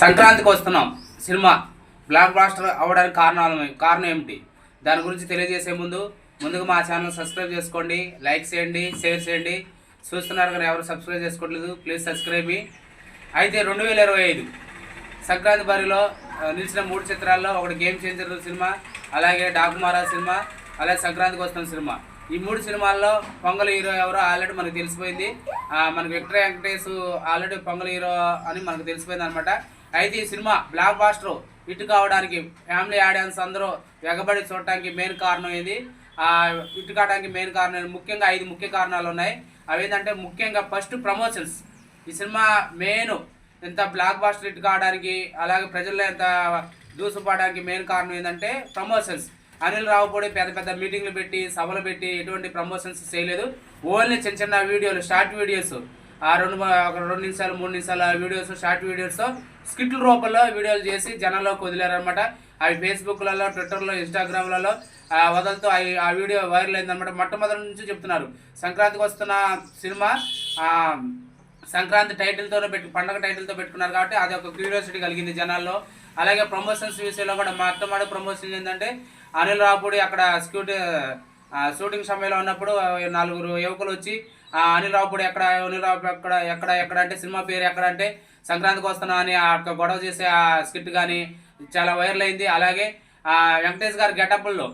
సంక్రాంతికి వస్తున్నాం. Cinema black buster అవ్వడానికి కారణాలు కారణం ఏమిటి? దాని గురించి తెలియజేసే ముందు ముందుగా మా ఛానల్ సబ్స్క్రైబ్ చేసుకోండి లైక్ చేయండి షేర్ చేయండి. చూస్తున్నారు కానీ ఎవరు సబ్స్క్రైబ్ చేసుకోవట్లేదు ప్లీజ్ సబ్స్క్రైబ్. అయితే రెండు వేల ఇరవై ఐదు సంక్రాంతి బరిలో నిలిచిన మూడు చిత్రాల్లో ఒకటి గేమ్ చేంజర్ సినిమా అలాగే డాకుమారా సినిమా అలాగే సంక్రాంతికి వస్తున్న సినిమా. ఈ మూడు సినిమాల్లో పొంగల్ హీరో ఎవరో ఆల్రెడీ మనకు తెలిసిపోయింది. మనకి మనకు Victor Venkatesh already Pongal hero అని మనకు తెలిసిపోయింది అనమాట అయితే ఈ సినిమా బ్లాక్ బాస్టర్ హిట్ కావడానికి ఫ్యామిలీ ఆడియన్స్ అందరూ ఎగబడి చూడటానికి మెయిన్ కారణం ఏది? హిట్ కావడానికి మెయిన్ కారణం ముఖ్యంగా ఐదు ముఖ్య కారణాలు ఉన్నాయి. అవి ఏంటంటే ముఖ్యంగా ఫస్ట్ ప్రమోషన్స్. ఈ సినిమా మెయిన్ ఎంత బ్లాక్ బాస్టర్ హిట్ కావడానికి అలాగే ప్రజల్లో ఎంత దూసుకుపోవడానికి మెయిన్ కారణం ఏంటంటే ప్రమోషన్స్. అనిల్ రావుపూడి పెద్ద పెద్ద మీటింగ్లు పెట్టి సభలు పెట్టి ఎటువంటి ప్రమోషన్స్ చేయలేదు. ఓన్లీ చిన్న చిన్న వీడియోలు షార్ట్ వీడియోస్. ఆ రెండు ఒక రెండు నిమిషాలు మూడు నిమిషాల వీడియోస్ షార్ట్ వీడియోస్ స్కిట్ల రూపంలో వీడియోలు చేసి జనాల్లోకి వదిలేరనమాట అవి ఫేస్బుక్లలో ట్విట్టర్లో ఇన్స్టాగ్రామ్లలో ఆ వదలతో అవి- ఆ వీడియో వైరల్ అయిందనమాట మొట్టమొదటి నుంచి చెప్తున్నారు. సంక్రాంతికి వస్తున్న సినిమా సంక్రాంతి టైటిల్తో పెట్టి పండగ టైటిల్తో పెట్టుకున్నారు కాబట్టి అది ఒక క్యూరియాసిటీ కలిగింది జనాల్లో. అలాగే ప్రమోషన్స్ విషయంలో కూడా మా అత్తమాడ ప్రమోషన్ ఏంటంటే అనిల్ రాపుడి అక్కడ స్క్యూటీ షూటింగ్ సమయంలో ఉన్నప్పుడు నలుగురు యువకులు వచ్చి అనిల్ రావుపూడి ఎక్కడ అనిల్ రావు ఎక్కడ ఎక్కడ ఎక్కడ అంటే సినిమా పేరు ఎక్కడ అంటే సంక్రాంతికి వస్తున్నా అని ఆ యొక్క గొడవ చేసే ఆ స్కిట్ కానీ చాలా వైరల్ అయింది. అలాగే ఆ, వెంకటేష్ గారి గెటప్ల్లో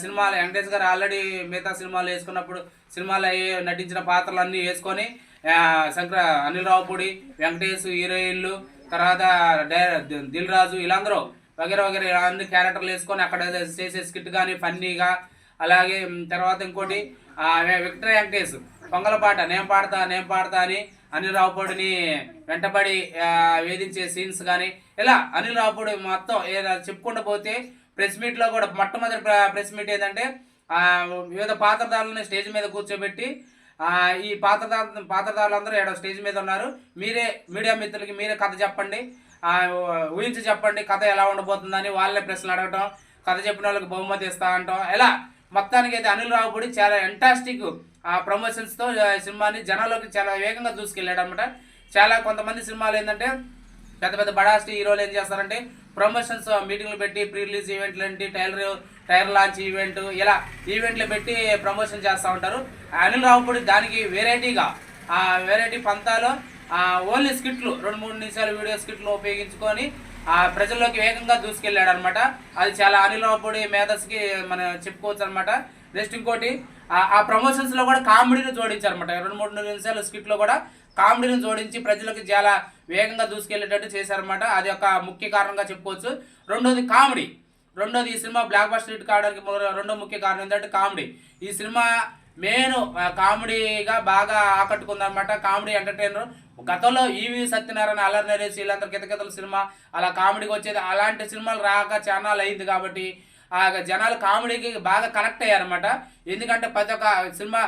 సినిమాలు వెంకటేష్ గారు ఆల్రెడీ మిగతా సినిమాలు వేసుకున్నప్పుడు సినిమాలో నటించిన పాత్రలన్నీ వేసుకొని ఆ, సంక్ర అనిల్ రావుపూడి వెంకటేష్ హీరోయిన్లు తర్వాత డై- దిల్ రాజు వీళ్ళందరూ వగేర వగేర అన్ని క్యారెక్టర్లు వేసుకొని అక్కడ చేసే స్కిట్ కానీ ఫన్నీగా అలాగే తర్వాత ఇంకోటి ఆ, విక్టర్ వెంకటేష్. పొంగల పాట నేను పాడతా నేను పాడతా అని అనిల్ రావుపూడిని వెంటబడి వేధించే సీన్స్ కానీ ఇలా అనిల్ రావుపూడి మొత్తం ఏ- చెప్పుకుంటూ పోతే ప్రెస్ మీట్లో కూడా మొట్టమొదటి ప్ర- ప్రెస్ మీట్ ఏంటంటే వివిధ పాత్రధారులను స్టేజ్ మీద కూర్చోబెట్టి ఈ పాత్రధార పాత్రధారులందరూ ఏడో స్టేజ్ మీద ఉన్నారు. మీరే మీడియా మిత్రులకి మీరే కథ చెప్పండి. ఊహించి చెప్పండి కథ ఎలా ఉండబోతుందని వాళ్ళే ప్రశ్నలు అడగటం కథ చెప్పిన వాళ్ళకి బహుమతి ఇస్తా అంటాం. ఎలా మొత్తానికి అయితే అనిల్ రావుపూడి చాలా ఎంటాస్టిక్ ఆ ప్రమోషన్స్తో సినిమాని జనాల్లోకి చాలా వేగంగా దూసుకెళ్ళాడు అనమాట చాలా కొంతమంది సినిమాలు ఏంటంటే పెద్ద పెద్ద బడాస్టి హీరోలు ఏం చేస్తారంటే ప్రమోషన్స్ మీటింగ్లు పెట్టి ప్రీ రిలీజ్ ఈవెంట్లు ఏంటి టైలర్ టైర్ లాంచ్ ఈవెంట్ ఇలా ఈవెంట్లు పెట్టి ప్రమోషన్ చేస్తూ ఉంటారు. అనిల్ రావుపూడి దానికి వెరైటీగా ఆ వెరైటీ పంతాలో ఓన్లీ స్కిట్లు రెండు మూడు నిమిషాలు వీడియో స్కిట్లు ఉపయోగించుకొని ఆ ప్రజల్లోకి వేగంగా దూసుకెళ్ళాడు అనమాట అది చాలా అనిల్ రావుపూడి మేధస్కి మనం చెప్పుకోవచ్చు అనమాట నెక్స్ట్ ఇంకోటి ఆ- ప్రమోషన్స్లో ప్రమోషన్స్లో కూడా కామెడీని జోడించారు అనమాట రెండు మూడు నిమిషాలు స్కిట్లో కూడా కామెడీని జోడించి ప్రజలకు చాలా వేగంగా దూసుకెళ్ళేటట్టు చేశారనమాట అది ఒక ముఖ్య కారణంగా చెప్పుకోవచ్చు. రెండోది కామెడీ. రెండోది ఈ సినిమా బ్లాక్ బస్టర్ హిట్ కావడానికి రెండో ముఖ్య కారణం ఏంటంటే కామెడీ. ఈ సినిమా మెయిన్ కామెడీగా బాగా ఆకట్టుకుందనమాట కామెడీ ఎంటర్టైనర్. గతంలో ఈవి సత్యనారాయణ అల్లరి నరేష్ వీళ్ళందరూ కితకితల సినిమా అలా కామెడీకి వచ్చేది. అలాంటి సినిమాలు రాక ఛానల్ అయింది కాబట్టి ఆ జనాలు కామెడీకి బాగా కనెక్ట్ అయ్యారనమాట ఎందుకంటే ప్రతి ఒక్క సినిమా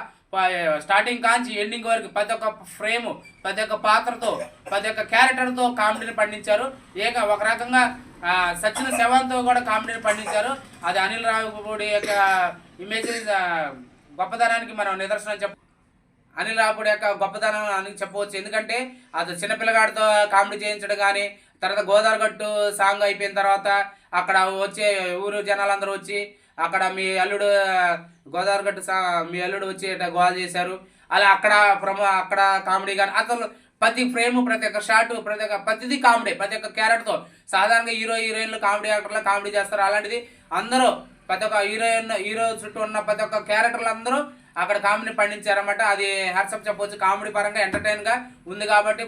స్టార్టింగ్ కాంచి ఎండింగ్ వరకు ప్రతి ఒక్క ఫ్రేమ్ ప్రతి ఒక్క పాత్రతో ప్రతి ఒక్క క్యారెక్టర్తో కామెడీని పండించారు. ఏక ఒక రకంగా సచిన శవంతో కూడా కామెడీని పండించారు. అది అనిల్ రావుపూడి యొక్క ఇమేజ్ గొప్పతనానికి మనం నిదర్శనం చెప్ప అనిల్ రావుపూడి యొక్క గొప్పతనం అని చెప్పవచ్చు. ఎందుకంటే అది చిన్నపిల్లగాడితో కామెడీ చేయించడం కానీ తర్వాత గోదావరి గట్టు సాంగ్ అయిపోయిన తర్వాత అక్కడ వచ్చే ఊరు జనాలందరూ వచ్చి అక్కడ మీ అల్లుడు గోదావరి గట్టు సా మీ అల్లుడు వచ్చి ఇట్లా గోల్ చేశారు. అలా అక్కడ ప్రమో అక్కడ కామెడీ కానీ అసలు ప్రతి ఫ్రేమ్ ప్రతి ఒక్క షాట్ ప్రతి ఒక్క ప్రతిదీ కామెడీ ప్రతి ఒక్క క్యారెక్టర్తో సాధారణంగా హీరో హీరోయిన్లు కామెడీ యాక్టర్లు కామెడీ చేస్తారు. అలాంటిది అందరూ ప్రతి ఒక్క హీరోయిన్ హీరో చుట్టూ ఉన్న ప్రతి ఒక్క క్యారెక్టర్లు అందరూ అక్కడ కామెడీ పండించారన్నమాట. అది హ్యాట్సప్ చెప్పవచ్చు కామెడీ పరంగా ఎంటర్టైన్గా ఉంది కాబట్టి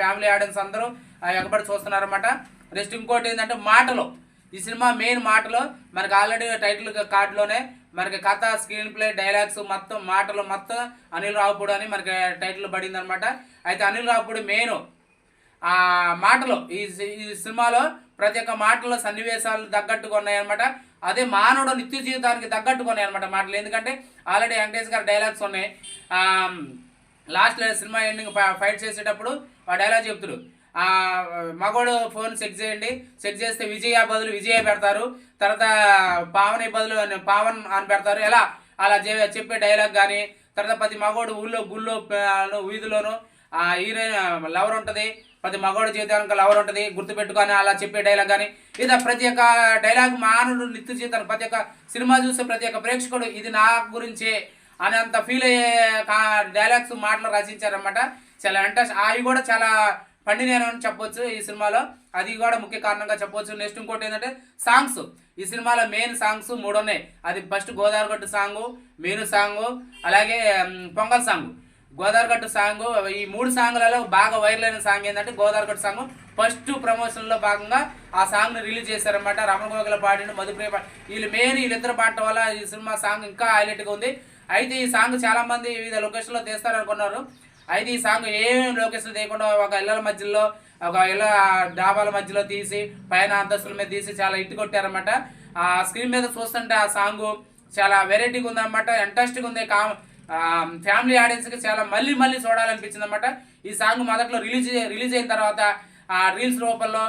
ఫ్యామిలీ ఆడియన్స్ అందరూ ఆ, ఎగబడి చూస్తున్నారన్నమాట. నెక్స్ట్ ఇంకోటి ఏంటంటే మాటలు. ఈ సినిమా మెయిన్ మాటలు. మనకి ఆల్రెడీ టైటిల్ కార్డులోనే మనకి కథ స్క్రీన్ ప్లే డైలాగ్స్ మొత్తం మాటలు మొత్తం అనిల్ రావుపూడి అని మనకి టైటిల్ పడింది అనమాట అయితే అనిల్ రావుపూడి మెయిన్ ఆ మాటలు. ఈ ఈ సినిమాలో ప్రతి ఒక్క మాటలో సన్నివేశాలు తగ్గట్టుగా ఉన్నాయన్నమాట. అదే మానవుడు నిత్య జీవితానికి తగ్గట్టుకొని అనమాట మాటలు. ఎందుకంటే ఆల్రెడీ వెంకటేష్ గారి డైలాగ్స్ ఉన్నాయి. లాస్ట్ సినిమా ఎండింగ్ ఫైట్ చేసేటప్పుడు ఆ డైలాగ్ చెప్తాడు మగోడు ఫోన్ చెక్ చేయండి. చెక్ చేస్తే విజయ బదులు విజయ పెడతారు. తర్వాత పావని బదులు పావన్ అని పెడతారు. ఎలా? అలా చెప్పే డైలాగ్ కానీ తర్వాత ప్రతి మగోడు ఊళ్ళో గుళ్ళో వీధిలోనూ హీరోయిన్ లవర్ ఉంటుంది. ప్రతి మగవాడి జీవితానికి లవర్ ఉంటుంది. గుర్తుపెట్టుకొని అలా చెప్పే డైలాగ్ కానీ లేదా ప్రతి ఒక్క డైలాగ్ మానవుడు నిత్య జీవితాన్ని ప్రతి ఒక్క సినిమా చూసే ప్రతి ఒక్క ప్రేక్షకుడు ఇది నా గురించే అనేంత ఫీల్ అయ్యే డైలాగ్స్ మాటలు రచించారనమాట చాలా ఇంట్రెస్ట్ అవి కూడా చాలా పండినేను అని చెప్పొచ్చు ఈ సినిమాలో. అది కూడా ముఖ్య కారణంగా చెప్పొచ్చు. నెక్స్ట్ ఇంకోటి ఏంటంటే సాంగ్స్ ఈ సినిమాలో మెయిన్ సాంగ్స్ మూడు ఉన్నాయి. అది ఫస్ట్ గోదావరి గట్టు సాంగ్ మెయిన్ సాంగ్ అలాగే పొంగల్ సాంగ్ గోదావరిగట్టు సాంగ్ ఈ మూడు సాంగ్లలో బాగా వైరల్ అయిన సాంగ్ ఏంటంటే గోదావరిగట్టు సాంగ్. ఫస్ట్ ప్రమోషన్లో భాగంగా ఆ సాంగ్ని రిలీజ్ చేశారనమాట రమణ గోగల పాడిన మధుప్రియ పాడి వీళ్ళు మెయిన్ వీళ్ళిద్దరు పాడటం వల్ల ఈ సినిమా సాంగ్ ఇంకా హైలైట్గా ఉంది. అయితే ఈ సాంగ్ చాలామంది వివిధ లొకేషన్లో తీస్తారనుకున్నారు అయితే ఈ సాంగ్ ఏం లొకేషన్ తీయకుండా ఒక ఇళ్ళల మధ్యలో ఒక ఇళ్ళ డాబాల మధ్యలో తీసి పైన అంతస్తుల మీద తీసి చాలా ఇట్టు కొట్టారనమాట ఆ స్క్రీన్ మీద చూస్తుంటే ఆ సాంగ్ చాలా వెరైటీగా ఉందన్నమాట. ఇంట్రెస్టింగ్ ఉంది. కా ఫ్యామిలీ ఆడియన్స్కి చాలా మళ్ళీ మళ్ళీ చూడాలనిపించింది అనమాట ఈ సాంగ్ మొదట్లో రిలీజ్ రిలీజ్ అయిన తర్వాత ఆ రీల్స్ రూపంలో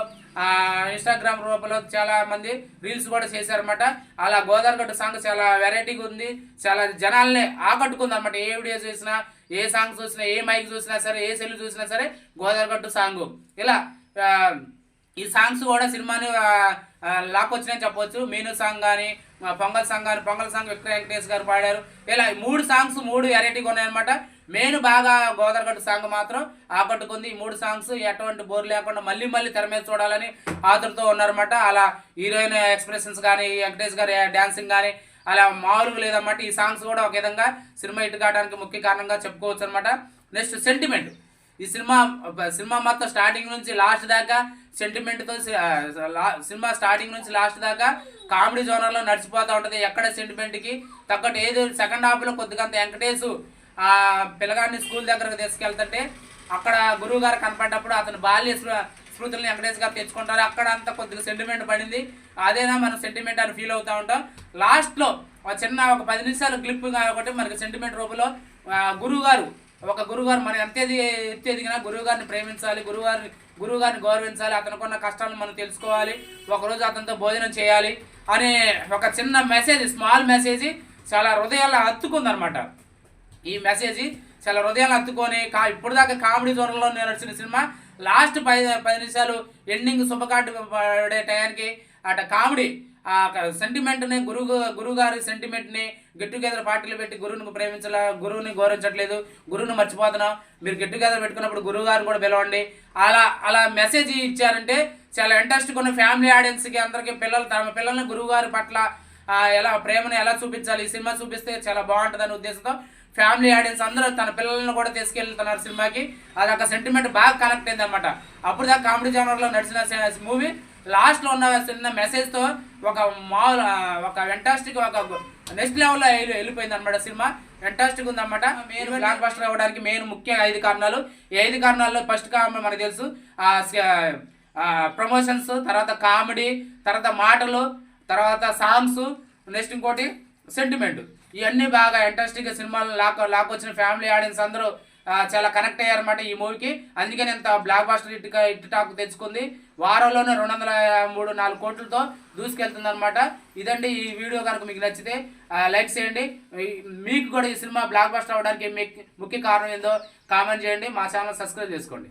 ఇన్స్టాగ్రామ్ రూపంలో చాలా మంది రీల్స్ కూడా చేశారనమాట అలా గోదావరిగట్టు సాంగ్ చాలా వెరైటీగా ఉంది. చాలా జనాల్ని ఆకట్టుకుంది అనమాట ఏ వీడియో చూసినా ఏ సాంగ్ చూసినా ఏ మైక్ చూసినా సరే ఏ సెల్ చూసినా సరే గోదావరిగట్టు సాంగ్. ఇలా ఈ సాంగ్స్ కూడా సినిమాని లాక్కొచ్చినాయని చెప్పవచ్చు మీను సాంగ్ కానీ పొంగల్ సాంగ్ కానీ పొంగల్ సాంగ్ విక్టర్ వెంకటేష్ గారు పాడారు. ఇలా మూడు సాంగ్స్ మూడు వెరైటీగా ఉన్నాయన్నమాట మెయిన్ బాగా గోదావరిగట్టు సాంగ్ మాత్రం ఆకట్టుకుంది. ఈ మూడు సాంగ్స్ ఎటువంటి బోర్ లేకుండా మళ్ళీ మళ్ళీ తెర మీద చూడాలని ఆతురుతో ఉన్నారన్నమాట. అలా హీరోయిన్ ఎక్స్ప్రెషన్స్ కానీ వెంకటేష్ గారి డ్యాన్సింగ్ కానీ అలా మామూలుగా లేదన్నమాట. ఈ సాంగ్స్ కూడా ఒక విధంగా సినిమా ఇటు కావడానికి ముఖ్య కారణంగా చెప్పుకోవచ్చు అనమాట నెక్స్ట్ సెంటిమెంట్ ఈ సినిమా సినిమా మొత్తం స్టార్టింగ్ నుంచి లాస్ట్ దాకా సెంటిమెంట్తో సినిమా స్టార్టింగ్ నుంచి లాస్ట్ దాకా కామెడీ జోనర్లో నడిచిపోతూ ఉంటుంది. ఎక్కడ సెంటిమెంట్కి తగ్గట్టు ఏదో సెకండ్ హాఫ్లో కొద్దిగా వెంకటేష్ ఆ పిల్లగాడిని స్కూల్ దగ్గరకు తీసుకెళ్తుంటే అక్కడ గురువు గారు కనపడ్డప్పుడు అతను బాల్య స్మృ- వెంకటేష్ గారు తెచ్చుకుంటారు. అక్కడ అంత కొద్దిగా సెంటిమెంట్ పడింది. అదేనా మనం సెంటిమెంట్ అని ఫీల్ అవుతూ ఉంటాం. లాస్ట్లో ఒక చిన్న ఒక పది నిమిషాలు క్లిప్ కాబట్టి మనకి సెంటిమెంట్ రూపంలో గురువు గారు ఒక గురువుగారు మనం ఎంత ఎత్తి ఎదిగినా గురువు గారిని ప్రేమించాలి గురువుగారిని గురువుగారిని గౌరవించాలి అతనుకున్న కష్టాలను మనం తెలుసుకోవాలి ఒకరోజు అతనితో భోజనం చేయాలి అనే ఒక చిన్న మెసేజ్ స్మాల్ మెసేజ్ చాలా హృదయాల్లో హత్తుకుందనమాట ఈ మెసేజ్ చాలా హృదయాలు హత్తుకొని కా ఇప్పుడు దాకా కామెడీ జోన్లో నడిచిన సినిమా లాస్ట్ పది పది నిమిషాలు ఎండింగ్ శుభకాటు పడే టయానికి అట కామెడీ ఆ సెంటిమెంట్ని గురువు గురువుగారి సెంటిమెంట్ని గెట్ టుగెదర్ పార్టీలు పెట్టి గురువుని ప్రేమించాల? గురువుని గౌరవించట్లేదు. గురువుని మర్చిపోతున్నాం. మీరు గెట్ టుగెదర్ పెట్టుకున్నప్పుడు గురువు గారిని కూడా పిలవండి. అలా అలా మెసేజ్ ఇచ్చారంటే చాలా ఇంట్రెస్ట్ కొన్ని ఫ్యామిలీ ఆడియన్స్కి అందరికీ పిల్లలు తమ పిల్లల్ని గురువు గారి పట్ల ఎలా ప్రేమను ఎలా చూపించాలి? ఈ సినిమా చూపిస్తే చాలా బాగుంటుందనే ఉద్దేశంతో ఫ్యామిలీ ఆడియన్స్ అందరూ తన పిల్లలను కూడా తీసుకెళ్తున్నారు సినిమాకి. అది ఒక సెంటిమెంట్ బాగా కనెక్ట్ అయింది అనమాట అప్పుడు దాకా కామెడీ జానర్లో నడిచిన మూవీ లాస్ట్లో ఉన్న చిన్న మెసేజ్తో ఒక మామూలు ఆ, ఒక వెంటాస్టిక్ ఒక నెక్స్ట్ లెవెల్లో వెళ్ళిపోయింది అనమాట సినిమా. వెంటాస్టిక్ ఉందన్నమాట. మెయిన్ బ్లాక్ బస్టర్ అవ్వడానికి మెయిన్ ముఖ్య ఐదు కారణాలు. ఈ ఐదు కారణాల్లో ఫస్ట్ కారణం మనకు తెలుసు. ఆ ప్రమోషన్స్ తర్వాత కామెడీ తర్వాత మాటలు తర్వాత సాంగ్స్ నెక్స్ట్ ఇంకోటి సెంటిమెంట్ ఇవన్నీ బాగా ఇంట్రెస్టింగ్గా సినిమాలు లాక్ లాక్ వచ్చిన ఫ్యామిలీ ఆడియన్స్ అందరూ చాలా కనెక్ట్ అయ్యారన్నమాట ఈ మూవీకి. అందుకని ఇంత blockbuster hit hit talk తెచ్చుకుంది. వారంలోనే రెండు వందల మూడు నాలుగు కోట్లతో దూసుకెళ్తుంది అనమాట ఇదండి ఈ వీడియో కనుక మీకు నచ్చితే లైక్ చేయండి. మీకు కూడా ఈ సినిమా బ్లాక్ బాస్టర్ అవడానికి మీ- ముఖ్య కారణం ఏందో కామెంట్ చేయండి. మా ఛానల్ సబ్స్క్రైబ్ చేసుకోండి.